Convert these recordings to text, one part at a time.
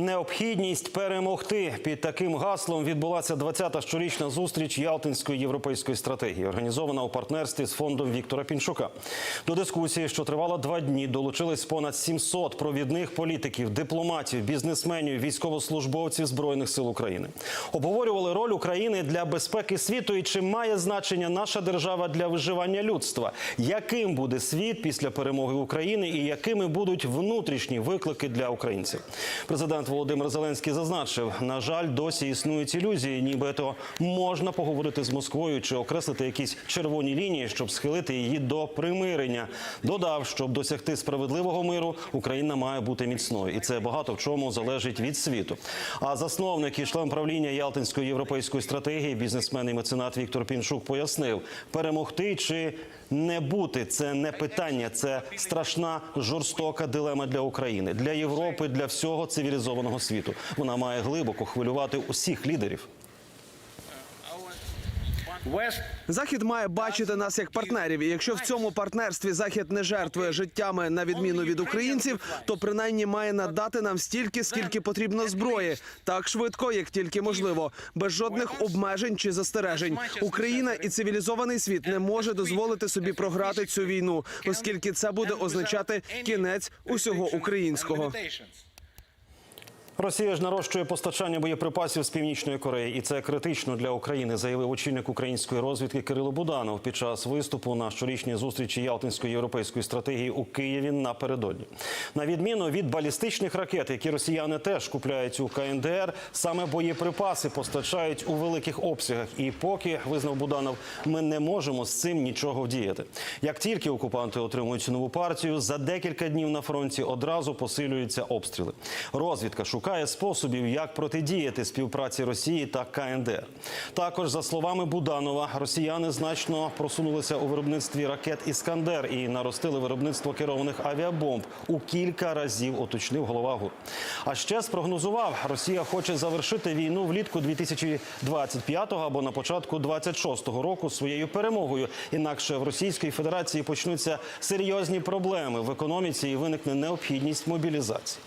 Необхідність перемогти під таким гаслом відбулася 20-та щорічна зустріч Ялтинської європейської стратегії, організована у партнерстві з фондом Віктора Пінчука. До дискусії, що тривала два дні, долучились понад 700 провідних політиків, дипломатів, бізнесменів, військовослужбовців збройних сил України. Обговорювали роль України для безпеки світу і чи має значення наша держава для виживання людства. Яким буде світ після перемоги України і якими будуть внутрішні виклики для українців? Президент Володимир Зеленський зазначив: на жаль, досі існують ілюзії, нібито можна поговорити з Москвою чи окреслити якісь червоні лінії, щоб схилити її до примирення. Додав, щоб досягти справедливого миру, Україна має бути міцною, і це багато в чому залежить від світу. А засновник і член правління Ялтинської європейської стратегії, бізнесмен і меценат Віктор Пінчук пояснив: перемогти чи не бути це не питання, це страшна жорстока дилема для України, для Європи, для всього цивілізованого світу. Вона має глибоко хвилювати усіх лідерів. Захід має бачити нас як партнерів. І якщо в цьому партнерстві захід не жертвує життями на відміну від українців, то принаймні має надати нам стільки, скільки потрібно зброї, так швидко, як тільки можливо, без жодних обмежень чи застережень. Україна і цивілізований світ не може дозволити собі програти цю війну, оскільки це буде означати кінець усього українського. Росія ж нарощує постачання боєприпасів з північної Кореї, і це критично для України, заявив очільник української розвідки Кирило Буданов під час виступу на щорічній зустрічі Ялтинської європейської стратегії у Києві напередодні. На відміну від балістичних ракет, які росіяни теж купляють у КНДР, саме боєприпаси постачають у великих обсягах. І поки визнав Буданов, ми не можемо з цим нічого вдіяти. Як тільки окупанти отримують нову партію, за декілька днів на фронті одразу посилюються обстріли. Розвідка шукає способів, як протидіяти співпраці Росії та КНДР. Також, за словами Буданова, росіяни значно просунулися у виробництві ракет Іскандер і наростили виробництво керованих авіабомб у кілька разів. Уточнив голова ГУР. А ще спрогнозував, Росія хоче завершити війну влітку 2025 або на початку 26-го року своєю перемогою. Інакше в Російській Федерації почнуться серйозні проблеми в економіці і виникне необхідність мобілізації.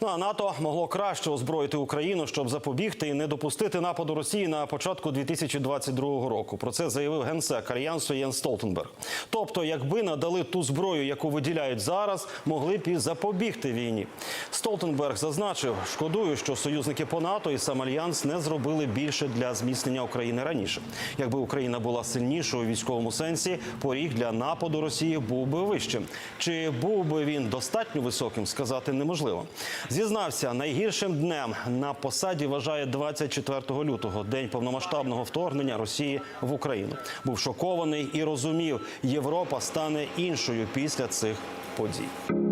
Ну а НАТО могло краще озброїти Україну, щоб запобігти і не допустити нападу Росії на початку 2022 року. Про це заявив генсек альянсу Єн Столтенберг. Тобто, якби надали ту зброю, яку виділяють зараз, могли б і запобігти війні. Столтенберг зазначив, шкодую, що союзники по НАТО і сам альянс не зробили більше для зміцнення України раніше. Якби Україна була сильнішою у військовому сенсі, поріг для нападу Росії був би вищим. Чи був би він достатньо високим, сказати неможливо. Зізнався, найгіршим днем на посаді вважає 24 лютого, день повномасштабного вторгнення Росії в Україну. Був шокований і розумів, Європа стане іншою після цих подій.